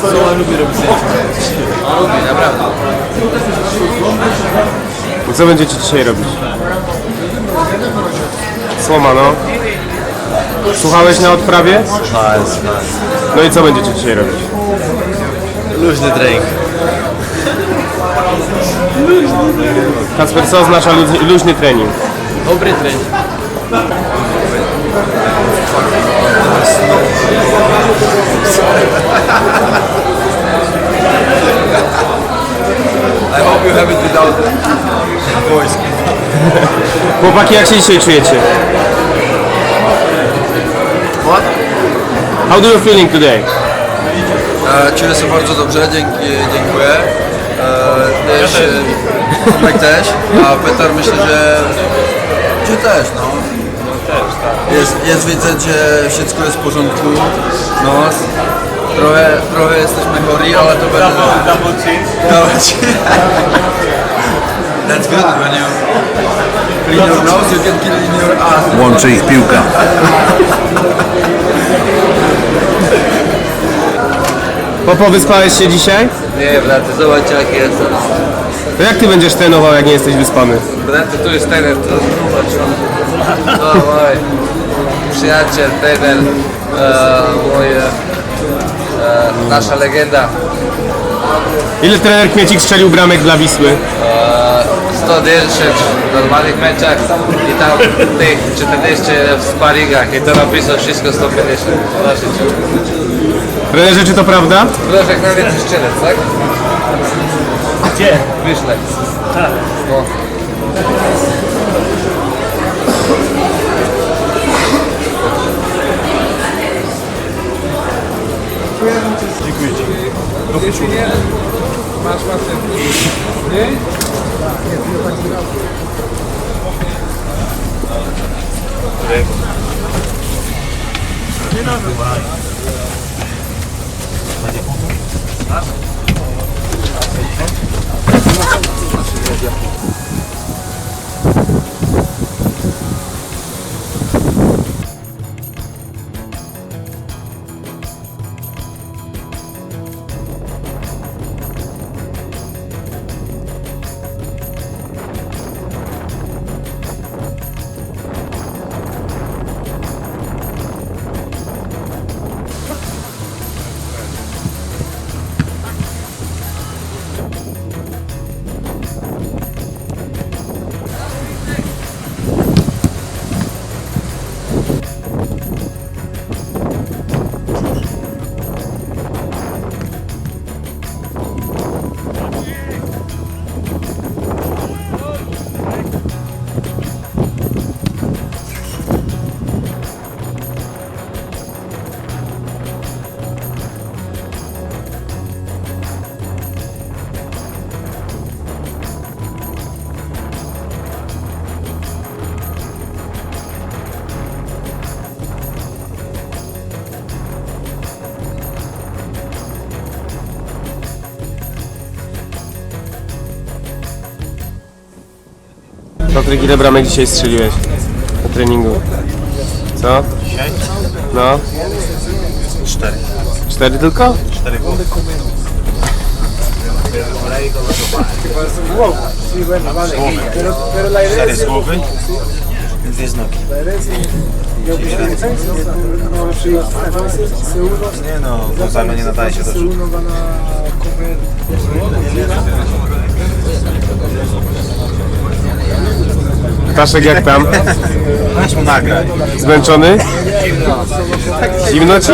Słowa lubi robić zdjęcia. On lubi, naprawdę. Co będziecie dzisiaj robić? Słoma, no. Słuchałeś na odprawie? Słuchaj, słuchaj. No i co będziecie dzisiaj robić? Luźny trening. Kacper, co oznacza luźny, luźny trening? Dobry trening. Voice. Chłopaki, jak się dzisiaj czujecie? What? How do you feeling today? E, czuję się bardzo dobrze, dzięki, dziękuję. E, też, e, Tomek też, a Petar myślę, że Ty też, no. Jest, jest widzę, że wszystko jest w porządku. No, trochę, trochę jesteśmy chori, ale to będzie... Double chin. Double chin. That's good when you clean your nose, you can clean your ass. Łączy ich piłka. Popo, wyspałeś się dzisiaj? Nie, braty, zobacz jak jestem. To jak ty będziesz trenował, jak nie jesteś wyspany? Braty, tu jest trener, to zobacz. No, mój przyjaciel, trener, e, mój, e, nasza legenda. Ile trener Kmiecik strzelił bramek dla Wisły? E, 110 w normalnych meczach i tam tych 40 w sparingach i to napisał wszystko 150. Zobaczycie. Trenerze, czy to prawda? Proszę, na więcej strzelec, tak? Gdzie? Wyszle. No. mais para sempre. vem. Não, não vai. Vai ter conta? Tá? Patryk, ile bramek dzisiaj strzeliłeś na treningu? Co? Dzisiaj? No? Cztery. Cztery tylko? Cztery głowy. Cztery z głowy. Dwie z nogi. Nie no, Gonzalo nie nadaje się do rzutu. Ptaszek, jak tam? Weź mu nagraj. Zmęczony? Zimno ci?